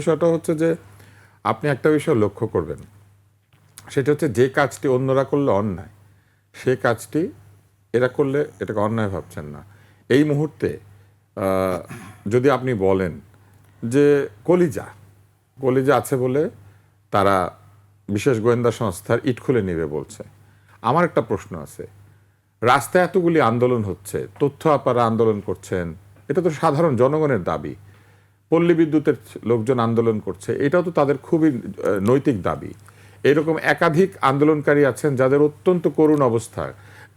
বিষয়টা হচ্ছে যে আপনি একটা বিষয় লক্ষ্য করবেন। সেটা হচ্ছে যে কাজটি অন্যরা করলে অন্যায়, সে কাজটি এরা করলে এটাকে অন্যায় ভাবছেন না। এই মুহূর্তে যদি আপনি বলেন যে কলিজা কলিজা আছে বলে তারা বিশেষ গোয়েন্দা সংস্থার ইট খুলে নেবে বলছে। আমার একটা প্রশ্ন আছে, রাস্তায় এতগুলি আন্দোলন হচ্ছে, তথ্য আপারা আন্দোলন করছেন, এটা তো সাধারণ জনগণের দাবি। পল্লী বিদ্যুতের লোকজন আন্দোলন করছে, এটাও তো তাদের খুবই নৈতিক দাবি। এরকম একাধিক আন্দোলনকারী আছেন যাদের অত্যন্ত করুণ অবস্থা।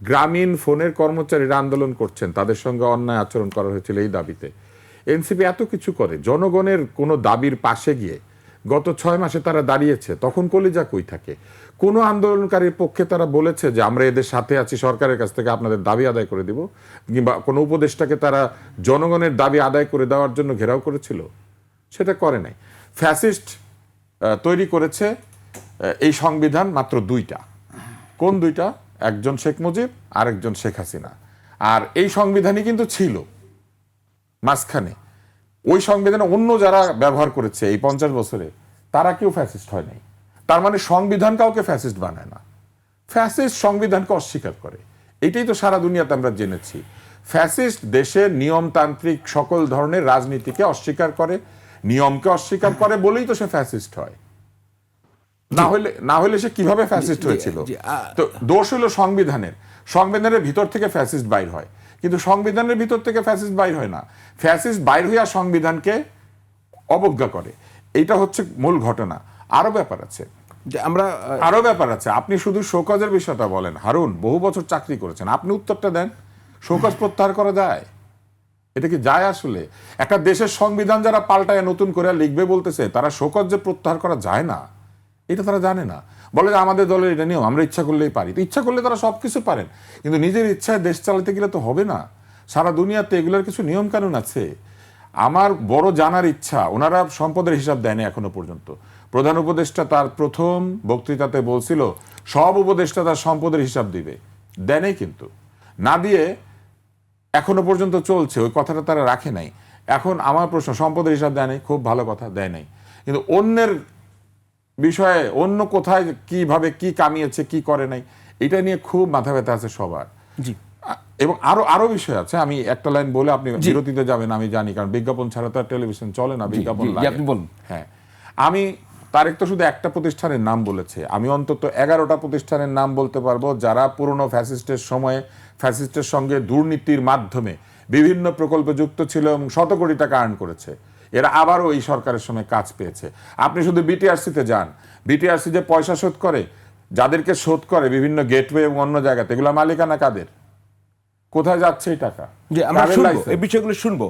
গ্রামীণ ফোনের কর্মচারীরা আন্দোলন করছেন, তাদের সঙ্গে অন্যায় আচরণ করা হয়েছিল এই দাবিতে। এনসিপি এত কিছু করে, জনগণের কোনো দাবির পাশে গিয়ে গত ছয় মাসে তারা দাঁড়িয়েছে, তখন কলিজা কই থাকে? কোনো আন্দোলনকারীর পক্ষে তারা বলেছে যে আমরা এদের সাথে আছি, সরকারের কাছ থেকে আপনাদের দাবি আদায় করে দিব, কিংবা কোনো উপদেষ্টাকে তারা জনগণের দাবি আদায় করে দেওয়ার জন্য ঘেরাও করেছিল? সেটা করে নাই। ফ্যাসিস্ট তৈরি করেছে এই সংবিধান মাত্র দুইটা। কোন দুইটা? একজন শেখ মুজিব আর একজন শেখ হাসিনা। আর এই সংবিধানই কিন্তু ছিল। মাঝখানে ওই সংবিধানে অন্য যারা ব্যবহার করেছে এই পঞ্চাশ বছরে তারা কেউ ফ্যাসিস্ট হয় নাই। তার মানে সংবিধান কাউকে ফ্যাসিস্ট বানায় না। ফ্যাসিস্ট সংবিধানকে অস্বীকার করে। এটাই তো সারা দুনিয়াতে আমরা জেনেছি। ফ্যাসিস্ট দেশের নিয়মতান্ত্রিক সকল ধরনের রাজনীতিকে অস্বীকার করে নিয়মকে অস্বীকার করে বলেই তো সে ফ্যাসিস্ট হয়। না হলে না হলে সে কীভাবে ফ্যাসিস্ট হয়েছিল? তো দোষ হলো সংবিধানের। সংবিধানের ভিতর থেকে ফ্যাসিস্ট বাইর হয়। কিন্তু সংবিধানের ভিতর থেকে ফ্যাসিস্ট বাইর হয় না। ফ্যাসিস্ট বাইর হইয়া সংবিধানকে অবজ্ঞা করে। এইটা হচ্ছে মূল ঘটনা। আরও ব্যাপার আছে। যে আমরা আহ, আরও ব্যাপার আছে। আপনি শুধু শোকজের বিষয়টা বলেন। হারুন বহু বছর চাকরি করেছেন। আপনি উত্তরটা দেন। শোকজ প্রত্যাহার করা যায়? এটা কি যায় আসলে? একটা দেশের সংবিধান যারা পাল্টায় নতুন করে লিখবে বলতেছে তারা শোকজ যে প্রত্যাহার করা যায় না এটা তারা জানে না। বলে যে আমাদের দলের এটা নিয়ম, আমরা ইচ্ছা করলেই পারি। তো ইচ্ছা করলে তারা সব কিছু পারেন। কিন্তু নিজের ইচ্ছায় দেশ চালাতে গেলে তো হবে না। সারা দুনিয়াতে এগুলোর কিছু নিয়ম কানুন আছে। আমার বড় জানার ইচ্ছা, ওনারা সম্পদের হিসাব দেয়নি এখনও পর্যন্ত। প্রধান উপদেষ্টা তার প্রথম বক্তৃতাতে বলছিল, সব উপদেষ্টা তার সম্পদের হিসাব দিবে। দেয়নি কিন্তু। না দিয়ে এখনও পর্যন্ত চলছে, ওই কথাটা তারা রাখে নাই। এখন আমার প্রশ্ন, সম্পদের হিসাব দেয় নাই? খুব ভালো কথা, দেয় নাই। কিন্তু অন্যের বিষয়ে অন্য কোথায় কীভাবে কি কামিয়েছে কি করে নাই এটা নিয়ে খুব মাথা ব্যথা আছে সবার। জি। এবং আরও আরও বিষয় আছে আমি একটা লাইন বলে আপনি বিরতিতে যাবেন আমি জানি কারণ বিজ্ঞাপন ছাড়া তো আর টেলিভিশন চলে না বিজ্ঞাপন। আপনি বলুন। হ্যাঁ। আমি তারেক তো শুধু একটা প্রতিষ্ঠানের নাম বলেছে আমি অন্তত এগারোটা প্রতিষ্ঠানের নাম বলতে পারব যারা পুরনো ফ্যাসিস্টের সময়ে ফ্যাসিস্টের সঙ্গে দুর্নীতির মাধ্যমে বিভিন্ন প্রকল্পে যুক্ত ছিল এবং শত কোটি টাকা আর্ন করেছে। এরা আবারও এই সরকারের সময় কাজ পেয়েছে। আপনি শুধু বিটিআরসিতে যান। বিটিআরসি যে পয়সা শোধ করে যাদেরকে শোধ করে বিভিন্ন গেটওয়ে এবং অন্য জায়গাতে এগুলো মালিকানা কাদের? কোথায় যাচ্ছে এই টাকা? এই বিষয়গুলো শুনব।